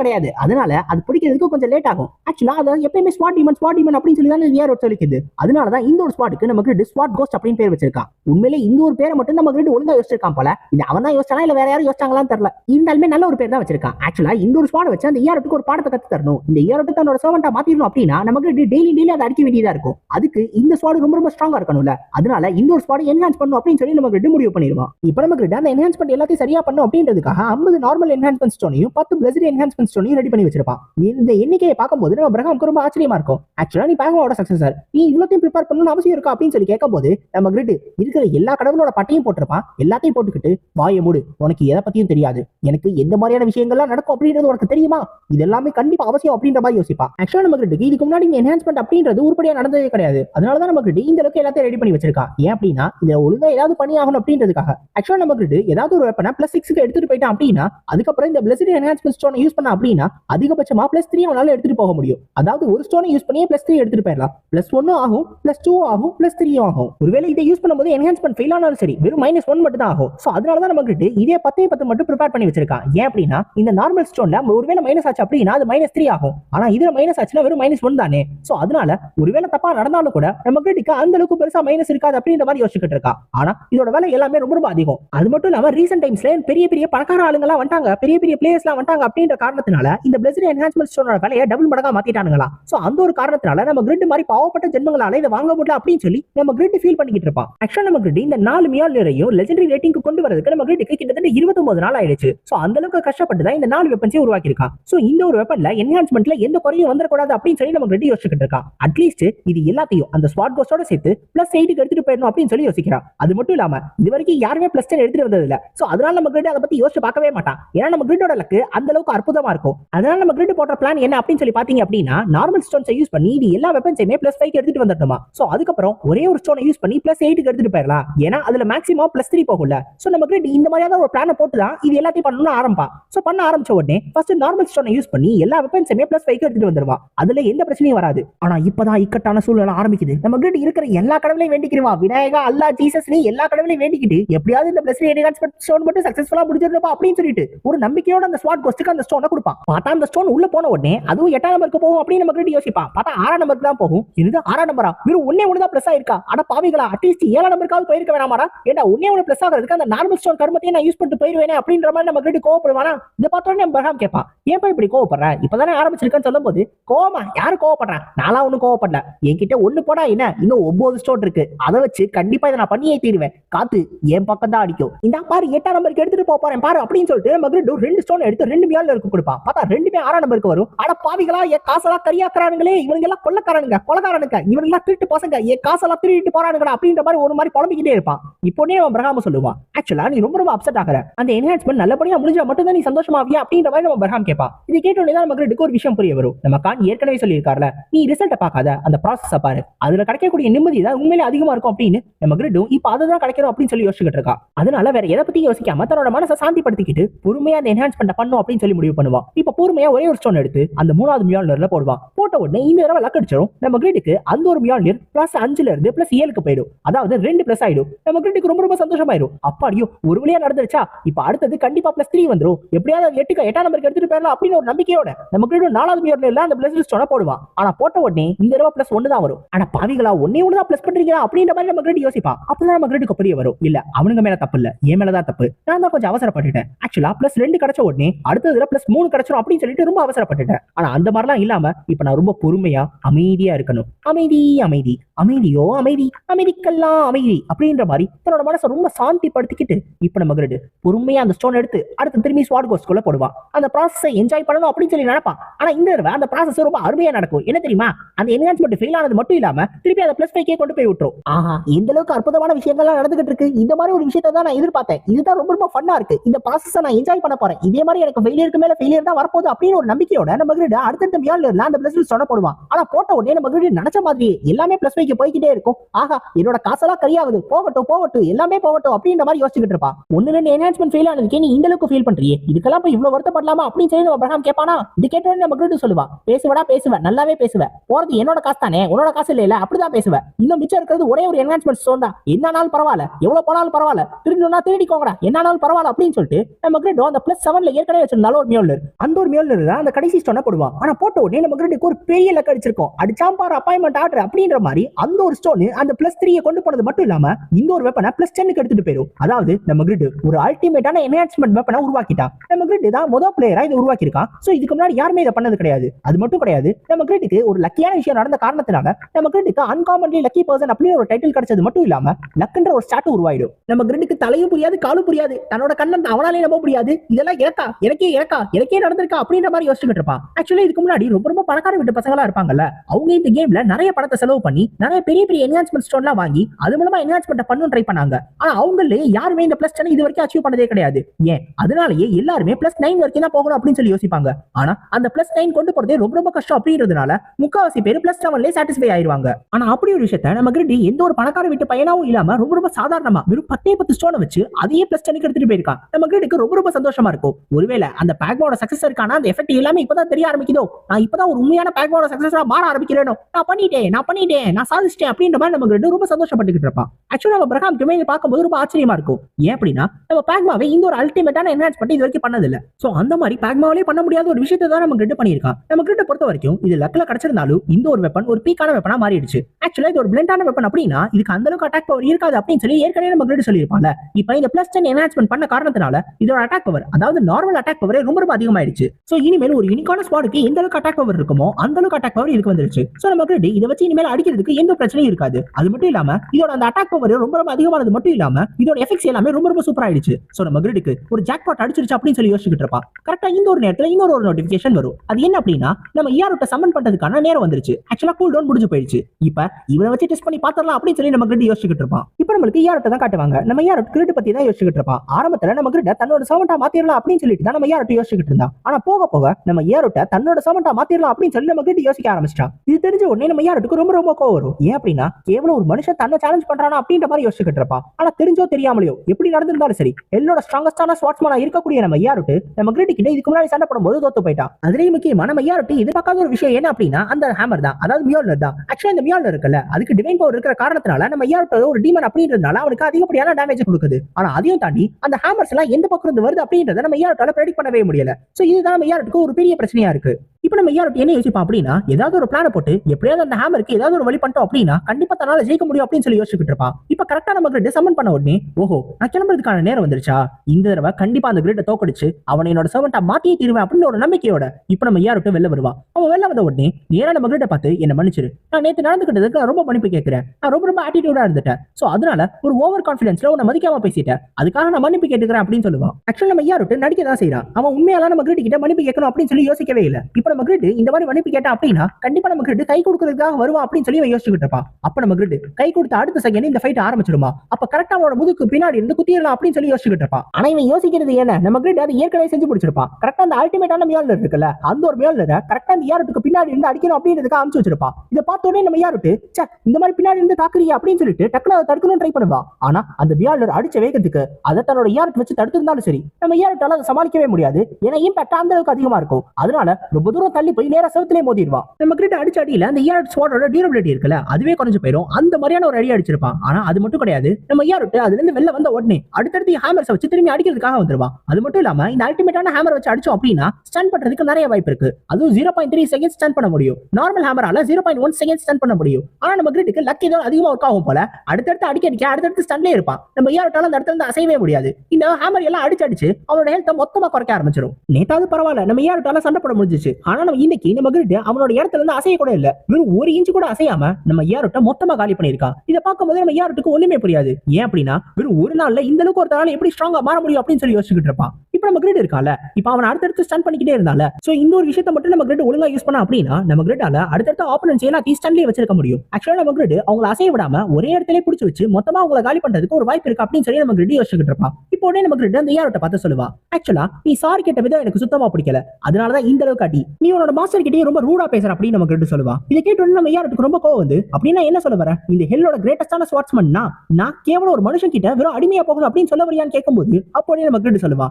கிடையாது. அதனால அது பிடிக்கிறதுக்கு கொஞ்சம் லேட் ஆகும். ஆக்சுவலா அதை எப்பயுமே ஸ்பாட் டிமன் ஸ்பாட் டிமன் அப்படின்னு சொல்லி தான் ஏஆர் சொல்லிக்குது அதனால தான் இந்த ஒரு ஸ்பாட்டுக்கு நமக்கு கிரிட் கோஸ்ட் அப்படின்னு பேர் வச்சிருக்கான். உண்மையிலே இந்த ஒரு பேரை மட்டும் நம்ம கிட்ட ஒழுங்கா யோசிச்சிருக்கான் போல. இது அவன் தான் யோசிச்சானா இல்ல வேற யாரும் யோசிச்சாங்களான்னு தெரியல. இருந்தாலுமே நல்ல ஒரு பேர் தான் வச்சிருக்கான். ஆக்சுவலா இந்த ஒரு ஸ்பாட் வச்சு அந்த ஏஆர்ட்டுக்கு ஒரு பாடத்தை கத்து தரணும். இந்த ஏஆர்ட்டு தன்னோட சர்வெண்டா மாத்திரணும் அப்படின்னா நமக்கு டெய்லி டெய்லி அதை அடிக்க வேண்டியதா இருக்கும். அதுக்கு இந்த ஸ்பாட் ரொம்ப ரொம்ப ஸ்ட்ராங்கா இருக்கணும்ல. அதனால இந்த ஒரு ஸ்பாட் என்ஹான்ஸ் பண்ணும் அப்படின்னு சொல்லி நம்ம கிரிட் முடிவு பண்ணிடுவோம் இப்போ நம்ம கிரிட் அந்த என்ஹான்ஸ்மெண்ட் எல்லாத்தையும் சரியா பண்ணும் அப்படின்றதுக்காக 50 நார்மல் என்ஹான்ஸ்மெண்ட் ஸ்டோனையும் பத்து பிளஸரி என்ஹான்ஸ்மெண்ட் ஸ்டோனையும் ரெடி பண்ணி வச்சிருப்பான். இந்த எண்ணிக்கையை பார்க்கும்போது நம்ம பிரகாமுக்கு ரொம்ப ஆச்சரியமா இருக்கும். ஆக்சுவலா நீ பேகமோட சக்சஸர் நீ இவ்வளோத்தையும் ப்ரிப்பேர் பண்ணணும்னு அவசியம் இருக்கா அப்படின்னு சொல்லி கேட்கும்போது நம்ம கிரிட் இருக்கிற எல்லா கடவுளோட பட்டையும் போட்டிருப்பான். எல்லாத்தையும் போட்டுக்கிட்டு வாய மூடு. உனக்கு எதை பத்தியும் தெரியாது. எனக்கு எந்த மாதிரியான விஷயங்கள்லாம் நடக்கும் அப்படின்றது உனக்கு தெரியுமா? இது எல்லாமே கண்டிப்பா அவசியம் அப்படின்ற மாதிரி யோசிப்பா ஆக்சுவலா நம்ம கிட்ட இதுக்கு முன்னாடி என்ஹான்ஸ்மெண்ட் அப்படின்றது உருப்படியா நடந்ததே கிடையாது. அதனாலதான் நம்ம கிரிட்டு இந்த அளவுக்கு எல்லாத்தையும் ரெடி பண்ணி வச்சிருக்கா ஏன் அப்படின்னா இதை ஒழுங்கா ஏதாவது பண்ணி ஆகணும் அப்படின்றதுக்காக. ஆக்சுவலா நம்ம கிரிட்டு ஏதாவது ஒரு வெப்பனை பிளஸ் சிக்ஸ்க்கு எடுத்துட்டு போயிட்டான் அப்படின்னா அதுக்கப்புறம் இந்த பிளஸரி என்ஹான்ஸ்மெண்ட் ஸ்டோன் யூஸ் பண்ண அப்படின்னா அதிகபட்சமா பிளஸ் த்ரீ அவனால எடுத்துட்டு போக முடியும். அதாவது ஒரு ஸ்டோனை யூஸ் பண்ணி பிளஸ் த்ரீ எடுத்துட்டு போயிடலாம். பிளஸ் ஒன்னும் ஆகும் பிளஸ் டூ ஆகும் பிளஸ் த்ரீ ஆகும். ஒருவேளை இதை யூஸ் பண்ணும்போது என்ஹான்ஸ்மெண்ட் ஃபெயில் ஆனாலும் சரி வெறும் மைனஸ் ஒன் மட்டும் தான் ஆகும். ஸோ அதனால தான் நம்ம கிட்ட இதே பத்தே பத்து மட்டும் ப்ரிப்பேர் பண்ணி வச்சிருக்கான் ஏன் அப்படின்னா இந்த நார்மல் ஸ்டோன்ல ஒருவேளை மைனஸ் ஆச்சு அப்படின்னா அது மைனஸ் த்ரீ ஆகும். ஆனா இதுல மைனஸ் ஆச்சுன்னா வெறும் மைனஸ் ஒன் தானே. ஸோ அதனால ஒருவேளை தப்பா நடந்தாலும் கூட நம்ம கிரிட்டிக்கு அந்த அளவுக்கு பெருசா மைனஸ் இருக்காது அப்படின்ற மாதிரி யோசிச்சுட்டு இருக்கா. ஆனா இதோட விலை எல்லாமே ரொம்ப ரொம்ப அதிகம். அது மட்டும் இல்லாம ரீசெண்ட் டைம்ஸ்ல பெரிய பெரிய பணக்கார ஆளுங்கலாம் வந்துட்டாங்க. பெரிய பெரிய பிளேயர்ஸ்லாம் வந்துட்டாங்க அப்படின்ற காரணத்தினால இந்த பிளஸரி என்ஹான்ஸ்மெண்ட் ஸ்டோனோட விலையை டபுள் மடங்கா மாத்திட்டானுங்களா? சோ அந்த ஒரு காரணத்தினால நம்ம கிரிட் மாதிரி பாவப்பட்ட ஜென்மங்களால இதை வாங்க முடியல அப்படின்னு சொல்லி நம்ம கிரிட் ஃபீல் பண்ணிக்கிட்டு இருப்பான். ஆக்சுவலா நம்ம கிரிட் இந்த நாலு மியால் நிறையும் லெஜெண்டரி ரேட்டிங் கொண்டு வரதுக்கு நம்ம கிரிட்டுக்கு கிட்டத்தட்ட இருபத்தொன்பது நாள் ஆயிடுச்சு. சோ அந்த அளவுக்கு கஷ்டப்பட்டு தான் இந்த நாலு வெப்பன்ஸையும் உருவாக்கியிருக்கான். சோ இந்த ஒரு வெப்பன்ல என்ஹான்ஸ்மெண்ட்ல எந்த குறையும் வந்துடக்கூடாது அப்படின்னு சொல்லி நம்ம கிரிட் யோசிச்சுட்டு இருக்கான். அட்லீஸ்ட் இது எல்லாத்தையும் அந்த ஸ்வாட் கோஸ்டோட சேர்த்து பிளஸ் எயிட்டுக்கு எடுத்துட்டு போயிடணும் அப்படின்னு சொல்லி யோசிக்கிறான். அது மட்டும் இல்லாம இது வரைக்கும் யாருமே பிளஸ் டென் எடுத்துட்டு வந்தது இல்ல சோ அதனால நம்ம கிரிட் அதை பத்தி யோசிச்சு பார்க்கவே மாட்டான். ஏன்னா நம்ம கிரிட்டோட லக்கு அந்த அளவுக்கு அற்புதமா இருக்கும். அதனால நம்ம கிரிட் போட்ட பிளான் என்ன அப்படின்னு சொல்லி பாத்தீங்க அப்படின்னா நார்மல் ஸ்டோன்ஸை யூஸ் பண்ணி இது எல்லா வெப்பன்ஸையுமே பிளஸ் ஃபைவ் எடுத்துட்டு வந்துடணுமா? சோ அதுக்கப்புறம் ஒரே ஒரு ஸ்டோனை யூஸ் பண்ணி பிளஸ் எயிட்டுக்கு எடுத்துட்டு போயிடலாம். ஏன்னா அதுல மேக்ஸிமம் பிளஸ் த்ரீ போகல சோ நம்ம கிரிட் இந்த மாதிரியான ஒரு பிளானை போட்டு தான் இது எல்லாத்தையும் பண்ணணும்னு ஆரம்பா சோ பண்ண ஆரம்பிச்ச உடனே ஃபர்ஸ்ட் நார்மல் ஸ்டோனை யூஸ் பண்ணி எல்லா வெப்பன்ஸையுமே பிளஸ் ஃபைவ் எடுத்துட்டு வந்துருவா அதுல எந்த பிரச்சனையும் வராது. ஆனா இப்பதான் இக்கட்டான சூழ்நிலை ஆரம்பிக்குது. நம்ம கிரிட் இருக்கிற எல்லா கடவுளையும் வேண்டிக்கிறவா விநாயகா அல்லா ஜீசஸ் நீ எல்லா கடவுளையும் வேண்டிக்கிட்டு எப்படியாவது இந்த பிளஸ் என்ஹான்ஸ்மெண்ட் ஸ்டோன் மட்டும் சக்சஸ்ஃபுல்லா முடிஞ்சிருந்தப்பா அப்படின்னு சொல்லிட்டு ஒரு நம்பிக்கையோட அந்த ஸ்வாட் கோஸ்ட்டுக்கு அந்த ஸ்டோனை கொடுப்பான். பார்த்தா அந்த ஸ்டோன் உள்ள போன உடனே அதுவும் எட்டாம் நம்பருக்கு போகும் அப்படின்னு நம்ம கிட்ட யோசிப்பான். பார்த்தா ஆறாம் நம்பருக்கு தான் போகும். இது ஆறாம் நம்பரா வெறும் ஒன்னே ஒன்று தான் பிளஸ் ஆயிருக்கா? அட பாவிகளா அட்லீஸ்ட் ஏழாம் நம்பருக்காவது போயிருக்க வேணாமாடா. ஏன்னா ஒன்னே ஒன்று பிளஸ் ஆகிறதுக்கு அந்த நார்மல் ஸ்டோன் கருமத்தையும் நான் யூஸ் பண்ணிட்டு போயிருவேனே அப்படின்ற மாதிரி நம்ம கிட்ட கோவப்படுவானா? இதை பார்த்தோன்னே பகவான் கேட்பான். ஏன்பா இப்படி கோவப்படுற? இப்பதானே ஆரம்பிச்சிருக்கேன்னு சொல்லும் போது கோவமா? யாரு கோவப்படுறேன் நானா ஒன்னும் கோவப்படல. என்கிட்ட ஒண்ணு போடா என்ன? இன்னும் ஒன்பது ஸ்டோன் இருக்கு. அதை வச்சு கண்டிப்பா இதை நான் பண்ணியே தீருவேன் காத்து என் பக்கம் தான் அடிக்கும். இந்த பாரு எட்டாம் நம்பருக்கு எடுத்துட்டு போறேன். பாரு அப்படின்னு சொல்லிட்டு நம்ம கிட்ட ரெண்டு ஸ்டோன் எடுத்து ரெண்டு மியால் நம்பருக்கு கொடுப்பான். பார்த்தா ரெண்டுமே ஆறாம் நம்பருக்கு வரும். ஆனா பாவிகளா என் காசெல்லாம் கரியாக்குறானுங்களே. இவங்க எல்லாம் கொள்ளக்காரனுங்க கொலகாரனுங்க. இவங்க எல்லாம் திருட்டு பசங்க. என் காசெல்லாம் திருட்டு போறானுங்கடா அப்படின்ற மாதிரி ஒரு மாதிரி புலம்பிக்கிட்டே இருப்பான். இப்போனே அவன் பிரகாம சொல்லுவான். ஆக்சுவலா நீ ரொம்ப ரொம்ப அப்செட் ஆகிற. அந்த என்ஹான்ஸ்மெண்ட் நல்லபடியா முடிஞ்சா மட்டும் தான் நீ சந்தோஷமாவியா அப்படின்ற மாதிரி நம்ம பிரகாம் கேட்பான். இது கேட்டோடனே தான் நமக்கு ரெண்டுக்கு ஒரு விஷயம் புரிய வரும். நம்ம கான் ஏற்கனவே சொல்லியிருக்காருல நீ ரிசல்ட்டை பார்க்காத. அந்த ப்ராசஸை பாரு. அதுல கிடைக்கக்கூடிய நிம்மதி தான் உண்மையிலே அதிகமா இருக்கும் அப்படின்னு நம்ம கிரிட்டும் இப்போ அதுதான் கிடைக்கணும் அப்படின்னு சொல்லி யோசிச்சுட்டு இருக்கா. அதனால வேற எதை பத்தி யோசிக்காம தன்னோட மனசை சாந்திப்படுத்திக்கிட்டு பொறுமையா அந்த என்ஹான்ஸ்மெண்ட் பண்ணும் அப்படின்னு சொல்லி முடிவு பண்ணுவான். இப்போ பொறுமையா ஒரே ஒரு ஸ்டோன் எடுத்து அந்த மூணாவது மியான்லர்ல போடுவான். போட்ட உடனே இந்த தடவை லக் அடிச்சிடும் நம்ம கிரிட்டுக்கு அந்த ஒரு மியால்னர் பிளஸ் அஞ்சுல இருந்து பிளஸ் ஏழுக்கு போயிடும். அதாவது ரெண்டு பிளஸ் ஆயிடும். நம்ம கிரிட்டுக்கு ரொம்ப ரொம்ப சந்தோஷமாயிரும். அப்பாடியோ ஒரு வழியா நடந்துருச்சா? இப்ப அடுத்தது கண்டிப்பா பிளஸ் த்ரீ வந்துடும் எப்படியாவது அது எட்டுக்கு எட்டாம் நம்பருக்கு எடுத்துட்டு போயிடலாம் அப்படின்னு ஒரு நம்பிக்கையோட நம்ம கிட்ட நாலாவது மியால்னர்ல அந்த பிளஸ் ஸ்டோனை போடுவான். ஆனா போட்ட உடனே இந்த தடவை பிளஸ் ஒன்னு தான் வரும். ஆனா பாவிகளா ஒன்னே ஒன்று தான் பிளஸ் பண்றீங்களா? அப்படின்ற மாதிரி நம்ம கிரிட் யோசிப்பான். அப்பதான் நம்ம கிரிட்டுக்கு புரிய வரும். இல்ல அவனுங்க மேல தப்பு இல்ல. என் மேலதான் தப்பு. நான் தான் கொஞ்சம் அவசரப்பட்டுட்டேன். ஆக்சுவலா பிளஸ் ரெண்டு கிடைச்ச உடனே அடுத்ததுல பிளஸ் மூணு கிடைச்சிரும் அப்படின்னு சொல்லிட்டு ரொம்ப அவசரப்பட்டுட்டேன். ஆனா அந்த மாதிரிலாம் இல்லாம இப்ப நான் ரொம்ப பொறுமையா அமைதியா இருக்கணும். அமைதி அமைதி. அமைதியோ அமைதி. அமைதிக்கெல்லாம் அமைதி. அப்படின்ற மாதிரி தன்னோட மனசை ரொம்ப சாந்தி படுத்திக்கிட்டு இப்ப நம்ம கிரிட். பொறுமையா அந்த ஸ்டோன் எடுத்து அடுத்து திரும்பி ஸ்வாட் கோஸ்குள்ள போடுவான் அந்த ப்ராசஸை என்ஜாய் பண்ணணும் அப்படின்னு சொல்லி நினைப்பான். ஆனா இந்த தடவை அந்த ப்ராசஸ் ரொம்ப அருமையா நடக்கும். என்ன தெரியுமா? அந்த என்ஹான்ஸ்மெண்ட் ஃபெயில் ஆனது மட்டும் இல்லாம திருப்பி அந்த பிளஸ் ஃபைவ் கொண்டு போய் விட்டுரும். ஆஹா இந்த அளவுக்கு அற்புதமான விஷயங்கள்லாம் நடந்துகிட்டு இருக்கு. இந்த மாதிரி ஒரு விஷயத்தை தான் நான் எதிர்பார்த்தேன். இதுதான் ரொம்ப ரொம்ப ஃபன்னா இருக்கு. இந்த ப்ராசஸை நான் என்ஜாய் பண்ண போறேன். இதே மாதிரி எனக்கு ஃபெயிலியருக்கு மேல ஃபெயிலியர் தான் வரப்போகுது அப்படின்னு ஒரு நம்பிக்கையோட நம்ம கிட்ட அடுத்தடுத்த மியால் அந்த பிளஸ் சொன்ன போடுவான். ஆனா போட்ட உடனே நம்ம கிட்ட நினைச்ச மாதிரி எல்லாமே பிளஸ் வைக்க போய்கிட்டே இருக்கும். ஆஹா என்னோட காசெல்லாம் கரியாகுது. போகட்டும் போகட்டும் எல்லாமே போகட்டும் அப்படின்ற மாதிரி யோசிச்சுக்கிட்டு இருப்பா ஒன்னு ரெண்டு என்ஹான்ஸ்மெண்ட் ஃபெயில் ஆனதுக்கே நீ இந்த அளவுக்கு ஃபீல் பண்றியே. இதுக்கெல்லாம் போய் இவ்வளவு வருத்தப்படலாமா அப்படின்னு சொல்லி நம்ம அப்ரஹாம் கேட்பானா இது கேட்ட உடனே நம்ம கிட்ட சொல்லுவா. பேசுவடா பேசுவேன் நல்லாவே பேசுவேன் போறது என்னோட காசு தானே? உன்னோட காசு இல்ல அப்படிதான் பேசுவேன் இன்னும் மிச்சம் இருக்கிறது ஒரே ஒரு என்ஹான்ஸ்மெண்ட் சோன் தான். என்னாலும் பரவாயில்ல. எவ்வளவு போனாலும் பரவாயில்ல. திருடணும்னா திருடிக்கோங்கடா. என்னாலும் பரவாயில்ல அப்படின்னு சொல்லிட்டு நம்ம கிட்ட அந்த பிளஸ் செவன்ல ஏற்கனவே வச்சிருந்தாலும் ஒரு மியோலர் அந்த ஒரு மியோலர் தான் அந்த கடைசி ஸ்டோனை போடுவான். ஆனா போட்ட உடனே நம்ம கிட்ட ஒரு பெரிய லக் அடிச்சிருக்கோம். அடிச்சாம் பாரு அப்பாயின்மெண்ட் ஆர்டர் அப்படின்ற மாதிரி அந்த ஒரு ஸ்டோன் அந்த பிளஸ் த்ரீயை கொண்டு போனது மட்டும் இல்லாம இந்த ஒரு வெப்பனை பிளஸ் டென்னுக்கு எடுத்துட்டு போயிடும் அதாவது நம்ம கிரிட் ஒரு அல்டிமேட்டான என்ஹான்ஸ்மெண்ட் வெப்பனை உருவாக்கிட்டான். நம்ம கிரிட் தான் முதல் பிளேயரா இதை உருவாக்கியிருக்கான். சோ இதுக்கு முன்னாடி யாருமே இதை பண்ணது கிடையாது. அது மட்டும் கிடையாது நம்ம கிரிட்டுக்கு ஒரு லக்கியான விஷயம் நடந்த காரணத்தினால நம்ம கிரிட்டுக்கு அன்காமன்லி லக்கி பர்சன் அப்படின்னு ஒரு டைட்டில் கிடைச்சது மட்டும் இல்லாம லக்குன்ற ஒரு ஸ்டாட்டு உருவாயிடும். நம்ம கிரிட்டுக்கு தலையும் புரியாது காலும் புரியாது. தன்னோட கண்ணன் அவனாலே நம்ப முடியாது. இதெல்லாம் எனக்கா? எனக்கே எனக்கா? எனக்கே நடந்திருக்கா அப்படின்ற மாதிரி யோசிச்சுட்டு இருப்பான் ஆக்சுவலி இதுக்கு முன்னாடி ரொம்ப ரொம்ப பணக்கார வீட்டு பசங்களா இருப்பாங்கல்ல அவங்க இந்த கேம்ல நிறைய பணத்தை செலவு பண்ணி நிறைய பெரிய பெரிய என்ஹான்ஸ்மெண்ட் ஸ்டோன்லாம் வாங்கி அது மூலமா என்ஹான்ஸ்மெண்ட் பண்ணும் ட்ரை பண்ணாங்க. ஆனா அவங்களே யாருமே இந்த பிளஸ் டென் இது வரைக்கும் அச்சீவ் பண்ணதே கிடையாது. ஏன்? அதனாலயே எல்லாருமே பிளஸ் நைன் வரைக்கும் தான் போகணும் அப்படின்னு சொல்லி யோசிப்பாங்க. ஆனா அந்த பிளஸ் நைன் கொண்டு போறதே ரொம்ப ரொம்ப கஷ்டம் அப்படின்றதுனால முக்காவாசி பேர் பிளஸ் செவன்லேயே சாட்டிஸ்ஃபை ஆயிருவாங்க. ஆனா அப்படி ஒரு விஷயத்த நம்ம கிரெடி எந்த ஒரு பணக்கார வீட்டு பையனாவும் இல்லாம ரொம்ப ரொம்ப சாதாரணமா வெறும் பத்தே பத்து ஸ்டோனை வச்சு அதையே பிளஸ் டென்னுக்கு எடுத்துட்டு போயிருக்கான். நம்ம கிரெடிக்கு ரொம்ப ரொம்ப சந்தோஷமா இருக்கும். ஒருவேளை அந்த பேக்மோட சக்சஸ் இருக்கானா அந்த எஃபெக்ட் எல்லாமே இப்பதான் தெரிய ஆரம்பிக்குதோ? நான் இப்பதான் ஒரு உண்மையான பேக்மோட சக்சஸா மாற ஆரம்பிக்கிறேனோ? நான் பண்ணிட்டேன் நான் பண்ணிட்டேன் நான் சாதிச்சிட்டேன் அப்படின்ற மாதிரி நமக்கு கிரெடி ரொம்ப சந்தோஷப்பட்டுக்கிட்டு இருப்பான் ஆக்சுவலா நம்ம பிரகாம் இதை பார்க்கும்போது ரொம்ப ஆச்சரியமா இருக்கும். ஏன் அப்படின்னா நம்ம பேக்மாவே இந்த ஒரு அல்டிமேட்டான என்ஹான்ஸ் பண்ணி இது வரைக்கும் பண்ணது இல்ல சோ அந்த மாதிரி பேக்மாவிலே பண்ண முடியாத ஒரு விஷயத்தை தான் நம்ம கிரெட் பண்ணியிருக்கான். நம்ம கிரெட்டை பொறுத்த வரைக்கும் இது லக்ல கிடைச்சிருந்தாலும் இந்த ஒரு வெப்பன் ஒரு பீக்கான வெப்பனா மாறிடுச்சு. ஆக்சுவலா இது ஒரு பிளண்டான வெப்பன் அப்படின்னா இதுக்கு அந்த அளவுக்கு அட்டாக் பவர் இருக்காது அப்படின்னு சொல்லி ஏற்கனவே நம்ம கிரெட் சொல்லியிருப்பாங்க இப்போ இந்த பிளஸ் டென் என்ஹான்ஸ்மெண்ட் பண்ண காரணத்தினால இதோட அட்டாக் பவர் அதாவது நார்மல் அட்டாக் பவரே ரொம்ப ரொம்ப அதிகமாயிடுச்சு. சோ இனிமேல் ஒரு யூனிக்கான ஸ்குவாடுக்கு எந்த அளவுக்கு அட்டாக் பவர் இருக்குமோ அந்த அளவுக்கு அட்டாக் பவர் இதுக்கு வந்துருச்சு. சோ நம்ம இதை வச்சு இனிமேல் அடிக்கிறதுக்கு எந்த பிரச்சனையும் இருக்காது. அது மட்டும் இல்லாம இதோட அந்த அட்டாக் பவர் ரொம்ப ரொம்ப அதிகமானது மட்டும் இல்லாம இதோட எஃபெக்ட்ஸ் எல்லாமே ரொம்ப ரொம்ப சூப்பர் ஆயிடுச்சு. சோ நம்ம கிரிடுக்கு ஒரு ஜாக் பாட் அடிச்சிருச்சு அப்படின்னு சொல்லி யோசிச்சுட்டு இருப்பா. கரெக்டா இந்த ஒரு நேரத்துல இன்னொரு ஒரு நோட்டிபிகேஷன் வரும். அது என்ன அப்படின்னா நம்ம ஈஆர்ட்ட சம்மன் பண்றதுக்கான நேரம் வந்துருச்சு. ஆக்சுவலா கூல் டவுன் முடிஞ்சு போயிடுச்சு. இப்ப இவரை வச்சு டெஸ்ட் பண்ணி பாத்திரலாம் அப்படின்னு சொல்லி நம்ம கிரிட் யோசிச்சுட்டு இருப்பான் இப்ப நம்மளுக்கு ஈஆர்ட்ட தான் காட்டுவாங்க. நம்ம ஈஆர்ட் கிரிட் பத்தி தான் யோசிச்சுட்டு இருப்பான் ஆரம்பத்துல நம்ம கிரிட்ட தன்னோட சவுண்டா மாத்திரலாம் அப்படின்னு சொல்லிட்டு தான் நம்ம ஈஆர்ட் யோசிச்சுக்கிட்டு இருந்தா. ஆனா போக போக நம்ம ஏரோட்ட தன்னோட சமண்டா மாத்திரலாம் அப்படின்னு சொல்லி நம்ம கிட்ட யோசிக்க ஆரம்பிச்சிட்டான் இது தெரிஞ்ச உடனே நம்ம ஏரோட்டுக்கு ரொம்ப ரொம்ப கோவம் வரும். ஏன் அப்படின்னா கேவலம் ஒரு மனுஷன் தன்னை சேலஞ்ச் பண்றானா அப்படின்ற மாதிரி யோசிச்சுட்டு இருப்பான் ஆனா தெரிஞ்சோ தெரியாமலையோ எப்படி நடந்திருந்தாலும் சரி என்னோட ஸ்ட்ராங்கஸ்டான ஸ்வாட்ஸ்மேனா இருக்கக்கூடிய நம்ம ஏரோட்டு நம்ம கிரிட் கிட்ட இதுக்கு முன்னாடி சண்டை போடும்போது தோத்து போயிட்டான் அதுலயும் முக்கியமா நம்ம ஏரோட்டு எதிர்பார்க்காத ஒரு விஷயம் என்ன அப்படின்னா அந்த ஹேமர் தான். அதாவது மியோலர் தான். ஆக்சுவலா இந்த மியோலர் இருக்குல்ல அதுக்கு டிவைன் பவர் இருக்கிற காரணத்தினால நம்ம யாருட்டு ஒரு டீமன் அப்படின்றதுனால அவனுக்கு அதிகப்படியான டேமேஜ் கொடுக்குது. ஆனா அதையும் தாண்டி அந்த ஹேமர்ஸ் எல்லாம் எந்த பக்கம் இருந்து வருது அப்படின்றத நம்ம ஏரோட்டால ப்ரெடிக்ட் பண்ணவே முடியல. சோ இதுதான் நம்ம யாருட்டுக்கு ஒரு பெரிய பிரச்சனையா இருக்கு. இப்போ நம்ம ஏஆர்ட் என்ன யோசிப்போம் அப்படின்னா ஏதாவது ஒரு பிளான போட்டு எப்படியாவது அந்த ஹேமருக்கு ஏதாவது ஒரு வழி பண்ணிட்டோம் அப்படின்னா கண்டிப்பா தன்னால ஜெயிக்க முடியும் அப்படின்னு சொல்லி யோசிச்சுட்டு இருப்பான் இப்போ கரெக்டா நம்ம கிரிட் சம்மன் பண்ண உடனே ஓஹோ நான் கிளம்புறதுக்கான நேரம் வந்துருச்சா? இந்த தடவை கண்டிப்பா அந்த கிரிட்டை தோக்கடிச்சு அவனை என்னோட சர்வெண்டா மாத்தியே தீருவேன் அப்படின்னு ஒரு நம்பிக்கையோட இப்போ நம்ம யார்கிட்ட வெளில வருவான் அவன் வெளில வந்த உடனே நேரா நம்ம கிரிட்ட பார்த்து என்ன மன்னிச்சிரு. நான் நேற்று நடந்துக்கிட்டதுக்கு நான் ரொம்ப மன்னிப்பு கேட்கிறேன். நான் ரொம்ப ரொம்ப ஆட்டிடியூடா இருந்துட்டேன். சோ அதனால ஒரு ஓவர் கான்ஃபிடன்ஸ்ல உன்னை மதிக்காம பேசிட்டேன். அதுக்காக நான் மன்னிப்பு கேட்டுக்கிறேன் அப்படின்னு சொல்லுவான் ஆக்சுவலி நம்ம யார்கிட்ட நடிக்க தான் செய்யறான் அவன் உண்மையால நம்ம கிரிட் கிட்ட மன்னிப்பு கேட்கணும் அப்படின்னு சொல்லி யோசிக்கவே இல்லை. இப்ப நம்ம கிரிட் இந்த மாதிரி மன்னிப்பு கேட்டா அப்படின்னா கண்டிப்பா நம்ம கிரிட் கை கொடுக்கறதுக்காக வருவான் அப்படின்னு சொல்லி அவன் இருப்பான். அப்ப நம்ம கிரிட் கை கொடுத்த அடுத்த செகண்ட் இந்த ஃபைட் ஆரம்பிச்சிடுமா? அப்ப கரெக்டா அவனோட முதுக்கு பின்னாடி இருந்து குத்திடலாம் அப்படின்னு சொல்லி யோசிச்சுட்டு இருப்பான். ஆனா இவன் யோசிக்கிறது என்ன? நம்ம கிரிட் அதை ஏற்கனவே செஞ்சு பிடிச்சிருப்பான். கரெக்டா அந்த அல்டிமேட்டான மியாலர் இருக்குல்ல அந்த ஒரு மியாலரை கரெக்டா அந்த யாருக்கு பின்னாடி இருந்து அடிக்கணும் அப்படின்றதுக்கு அமுச்சு வச்சிருப்பான். இதை பார்த்த உடனே நம்ம யாருட்டு சே இந்த மாதிரி பின்னாடி இருந்து தாக்குறியா? அப்படின்னு சொல்லிட்டு டக்குனு அதை தடுக்கணும் ட்ரை பண்ணுவான். ஆனா அந்த மியாலர் அடிச்ச வேகத்துக்கு அதை தன்னோட யாருக்கு வச்சு தடுத்திருந்தாலும் சரி நம்ம யார்ட்டால அதை சமாளிக்கவே முடியாது. ஏன்னா இம்பாக்ட் அந்த அளவுக்கு அதிகமா இருக்கும். அதனால ரொம்ப தூரம் தள்ளி போய் நேரா செவத்திலே மோதிடுவான் நம்ம கிட்ட அடிச்ச அடியில அந்த ஏர் ஸ்வாடோட டியூரபிலிட்டி இருக்குல்ல அதுவே குறைஞ்சு போயிடும். அந்த மாதிரியான ஒரு அடி அடிச்சிருப்பான். ஆனா அது மட்டும் கிடையாது. நம்ம இயர்ட்டு அதுல இருந்து வெளில வந்த உடனே அடுத்தடுத்து ஹேமர்ஸ் வச்சு திரும்பி அடிக்கிறதுக்காக வந்துருவான் அது மட்டும் இல்லாம இந்த அல்டிமேட்டான ஹேமர் வச்சு அடிச்சோம் அப்படின்னா ஸ்டன் பண்றதுக்கு நிறைய வாய்ப்பு இருக்கு. அதுவும் zero point three second stun பண்ண முடியும். Normal ஹேமரால zero point one second stun பண்ண முடியும். ஆனா நம்ம கிரிட்டுக்கு லக் ஏதோ அதிகமா ஒர்க் ஆகும் போல அடுத்தடுத்து அடிக்க அடிக்க அடுத்தடுத்து ஸ்டன்லேயே இருப்பான். நம்ம இயர்ட்டால அந்த இடத்துல இருந்து அசையவே முடியாது. இந்த ஹேமர் எல்லாம் அடிச்சு அடிச்சு அவனோட ஹெல்த்தை மொத்தமா குறைக்க ஆரம்பிச்சிடும் நேத்தாவது பரவாயில்ல நம்ம இயர்ட்டால சண்டை போட முடிஞ்சிச்சு. ஆனா நம்ம இன்னைக்கு நம்ம கிட்ட அவனோட இடத்துல இருந்து அசைய கூட இல்ல. வெறும் ஒரு இன்ச்சு கூட அசையாம நம்ம யாரோட்ட மொத்தமா காலி பண்ணிருக்கான் இதை பார்க்கும்போது நம்ம யாருக்கு ஒண்ணுமே புரியாது. ஏன் அப்படின்னா வெறும் ஒரு நாள்ல இந்த அளவுக்கு ஒருத்தனால எப்படி ஸ்ட்ராங்கா மாற முடியும் அப்படின்னு சொல்லி யோசிச்சுட்டு இருப்பான். இப்ப நம்ம கிரிட் இருக்கால இப்ப அவன் அடுத்தடுத்து ஸ்டன் பண்ணிக்கிட்டே இருந்தால சோ இந்த ஒரு விஷயத்த மட்டும் நம்ம கிரிட் ஒழுங்கா யூஸ் பண்ணா அப்படின்னா நம்ம கிரிட்டால அடுத்தடுத்த ஆப்பனன்ஸ் எல்லாத்தையும் ஸ்டன்லயே வச்சிருக்க முடியும். ஆக்சுவலா நம்ம கிரிட் அவங்களை அசைய விடாம ஒரே இடத்துல பிடிச்சு வச்சு மொத்தமா அவங்களை காலி பண்றதுக்கு ஒரு வாய்ப்பு இருக்கு அப்படின்னு சொல்லி நம்ம கிரிட் யோசிச்சுட்டு இருப்பான். இப்போ உடனே நம்ம கிரிட் அந்த யாரோட்ட பார்த்து சொல்லுவா ஆக்சுவலா நீ சாரி கிட்ட விதம் எனக்கு சுத்தமா பிடிக்கல. அதனாலதான் இந்த அளவுக்கு அடி. நீ உன்னோட மாஸ்டர் கிட்டயே ரொம்ப ரூடா பேசுற அப்படின்னு நம்ம கிட்ட சொல்லுவா. இதை கேட்டு நம்ம யாருக்கு ரொம்ப கோவம் வந்து அப்படின்னா என்ன சொல்ல வர? இந்த ஹெல்லோட கிரேட்டஸ்டான ஸ்வாட்ஸ்மன்னா நான் கேவலம் ஒரு மனுஷன் கிட்ட வெறும் அடிமையா போகணும் அப்படின்னு சொல்ல வரியான்னு கேட்கும்போது அப்போதே நம்ம கிட்ட சொல்லுவா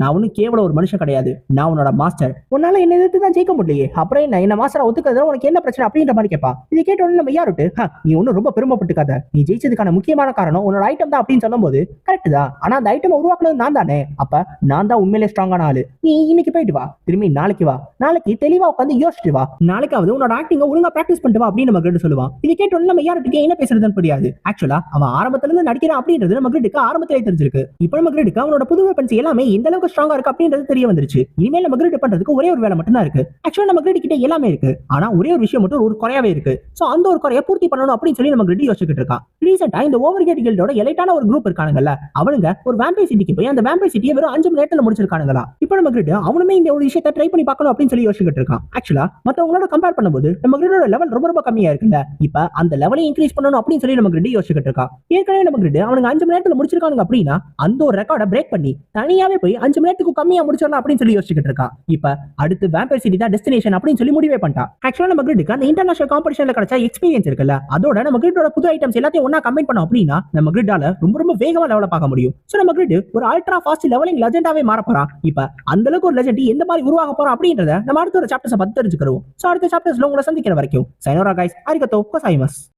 நான் ஒன்னும் கேவலம் ஒரு மனுஷன் கிடையாது. நான் உன்னோட மாஸ்டர் உன்னால என்ன எதிர்த்து தான் ஜெயிக்க முடியலையே. அப்புறம் என்ன? என்ன மாஸ்டர் ஒத்துக்கிறதுல உனக்கு என்ன பிரச்சனை? அப்படின்ற மாதிரி கேட்பா. இதை கேட்ட உடனே நம்ம யாருட்டு நீ ஒன்னும் ரொம்ப பெருமைப்பட்டுக்காத. நீ ஜெயிச்சதுக்கான முக்கியமான காரணம் உன்னோட ஐட்டம் தான் அப்படின்னு சொல்லும்போது கரெக்ட் தான். ஆனா அந்த ஐட்டம் உருவாக்குனது நான் தானே. அப்ப நான் தான் உண்மையிலே ஸ்ட்ராங்கான ஆளு. நீ இன்னைக்கு போயிட்டு வா. திரும்பி நாளைக்கு வா. நாளைக்கு தெளிவா உட்காந்து யோசிச்சுட்டு வா. நாளைக்காவது உன்னோட ஆக்டிங்க ஒழுங்கா பிராக்டிஸ் பண்ணிட்டு வா அப்படின்னு நம்ம கிட்ட சொல்லுவான். இது கேட்ட நம்ம யார்கிட்ட என்ன பேசுறதுன்னு புரியாது. ஆக்சுவலா அவன் ஆரம்பத்துல இருந்து நடிக்கிறான் அப்படின்றது நம்ம கிட்ட ஆரம்பத்திலே தெரிஞ்சிருக்கு. இப்போ நம்ம கிட்ட அவனோட புது வெப்பன்ஸ் எல்லாமே எந்த அளவுக்கு ஸ்ட்ராங்கா இருக்கு அப்படின்றது தெரிய வந்துருச்சு. இனிமேல் நம்ம கிட்ட பண்றதுக்கு ஒரே ஒரு வேலை மட்டும் தான் இருக்கு ஆக்சுவலா நம்ம கிட்ட கிட்ட எல்லாமே இருக்கு. ஆனா ஒரே ஒரு விஷயம் மட்டும் ஒரு குறையாவே இருக்கு. சோ அந்த ஒரு குறைய பூர்த்தி பண்ணணும் அப்படின்னு சொல்லி நம்ம கிட்ட யோசிச்சுட்டு இருக்கான். ரீசெண்டா இந்த ஓவர் கேட் கில்டோட எலைட்டான ஒரு குரூப் இருக்கானுங்கல்ல அவனுங்க ஒரு வேம்பை சிட்டிக்கு போய் அந்த வேம்பை சிட்டியை வெறும் அஞ்சு மணி நேரத்துல முடிச்சிருக்கானுங்களா இப்போ நம்ம கிரிட் அவனுமே இந்த ஒரு விஷயத்தை ட்ரை பண்ணி பார்க்கணும் அப்படின்னு சொல்லி யோசிச்சுட்டு இருக்கான். ஆக்சுவலா மத்தவங்களோட கம்பேர் பண்ணும்போது நம்ம கிரிடோட லெவல் ரொம்ப ரொம்ப கம்மியா இருக்குல்ல. இப்ப அந்த லெவலை இன்க்ரீஸ் பண்ணணும் அப்படின்னு சொல்லி நம்ம கிரிட் யோசிச்சுட்டு இருக்கான். ஏற்கனவே நம்ம கிரிட் அவனுங்க அஞ்சு மணி நேரத்துல முடிச்சிருக்கானுங்க அப்படின்னா அந்த ஒரு ரெக்கார்டை பிரேக் பண்ணி தனியாவே போய் அஞ்சு மணி நேரத்துக்கு கம்மியா முடிச்சிடலாம் அப்படின்னு சொல்லி யோசிச்சுட்டு இருக்கான். இப்ப அடுத்து வேம்பர் சிட்டி தான் டெஸ்டினேஷன் அப்படின்னு சொல்லி முடிவே பண்ணிட்டா ஆக்சுவலா நம்ம கிரிட்டுக்கு அந்த இன்டர்நேஷனல் காம்படிஷன்ல கிடைச்ச எக்ஸ்பீரியன்ஸ் இருக்குல்ல அதோட நம்ம கிரிட்டோட புது ஐட்டம்ஸ் எல்லாத்தையும் ஒன்னா கம்பைன் பண்ணோம் அப்படின்னா நம்ம கிரிட்டால ரொம்ப ரொம்ப வேகமா லெவல பார்க்க முடியும். சோ நம்ம கிரிட் ஒரு அல்ட்ரா ஃபாஸ்ட் லெவலிங் லெஜெண்டாவே மாற போறான் இப்ப அந்த அளவுக்கு ஒரு லெஜண்ட் எந்த மாதிரி உருவாக போறோம் அப்படின்றத நம்ம அடுத்த ஒரு சாப்டர்ஸ் பத்தி தெரிஞ்சுக்கிறோம். சோ அடுத்த சாப்டர்ஸ்ல உங்களை சந்திக்கிற வரைக்கும் சைனோரா கைஸ் அரிகத்தோ கோசாயிமஸ்